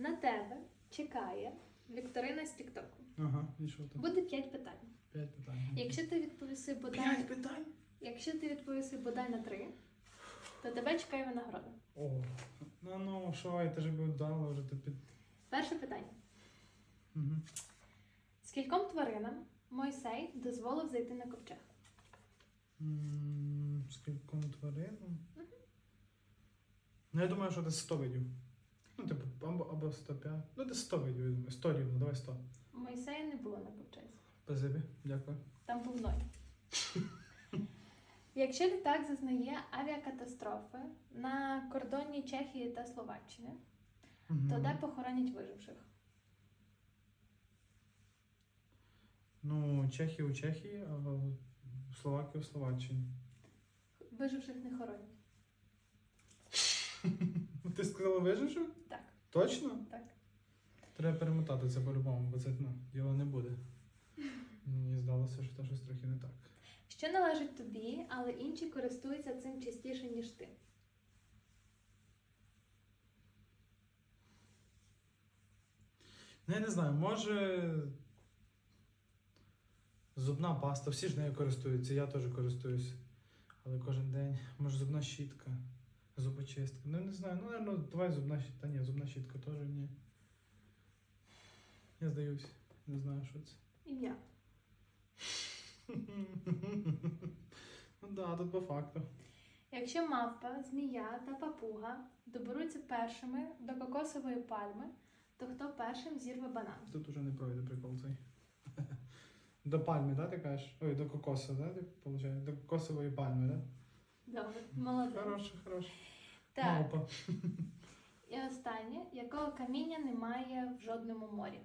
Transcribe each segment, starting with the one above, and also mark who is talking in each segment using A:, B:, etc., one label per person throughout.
A: На тебе чекає вікторина з Тіктоку.
B: Ага, і що там?
A: Буде 5 питань.
B: П'ять питань.
A: Якщо ти відповіси бодай,
B: П'ять питань?
A: якщо ти відповіси бодай на 3, то тебе чекає винагорода.
B: О, ну ну, що, я тебе би вдало вже ти під.
A: Перше питання:
B: Угу.
A: скільком тваринам Мойсей дозволив зайти на ковчег?
B: Скільком тваринам? Ну, я думаю, що десь 100 видів. Ну, типу, або, або 105. Ну, десь 100 видів, я думаю. 100 рівно, давай 100.
A: Мойсея не було на ковчезі.
B: Спасибі, дякую.
A: Там був ноль. Якщо літак зазнає авіакатастрофи на кордоні Чехії та Словаччини,
B: Мгм.
A: то де похоронять виживших?
B: Ну, Чехія у Чехії, а Словакія у Словаччині.
A: Виживших не хоронять.
B: Ти сказала виживши?
A: Так,
B: Точно?
A: так.
B: Треба перемотати це по-любому, бо це ну, діло не буде. Мені здалося, що це щось трохи не так.
A: Що належить тобі, але інші користуються цим частіше, ніж ти?
B: Ну, я не знаю, може. Зубна паста, всі ж нею користуються, я теж користуюсь. Але кожен день. Може зубна щітка, зубочистка. Ну не знаю, ну, наверное, давай зубна щітка. Та ні, зубна щітка теж ні. Я здаюсь, не знаю, що це.
A: Ім'я.
B: Ну да, тут по факту.
A: Якщо мавпа, змія та папуга доберуться першими до кокосової пальми, то хто першим зірве банан?
B: Тут уже не пройде прикол цей. До пальми, да, ти кажеш? Ой, до кокосу, да, виходить? До кокосової пальми, да?
A: Добре, молодець.
B: Хороше, хороше.
A: Так,
B: Мавпа.
A: і останнє, якого каміння немає в жодному морі?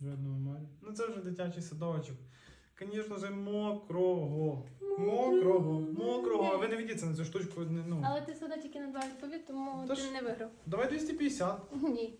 B: Жодного моря. Ну це вже дитячий садочок. Звісно ж, мокрого. Мокрого, мокрого. А ви не ведіться на цю штучку. не- Ну.
A: Але ти тільки на два відповів, тому
B: Та
A: ти
B: ж-
A: не виграв.
B: Давай 250.
A: Ні.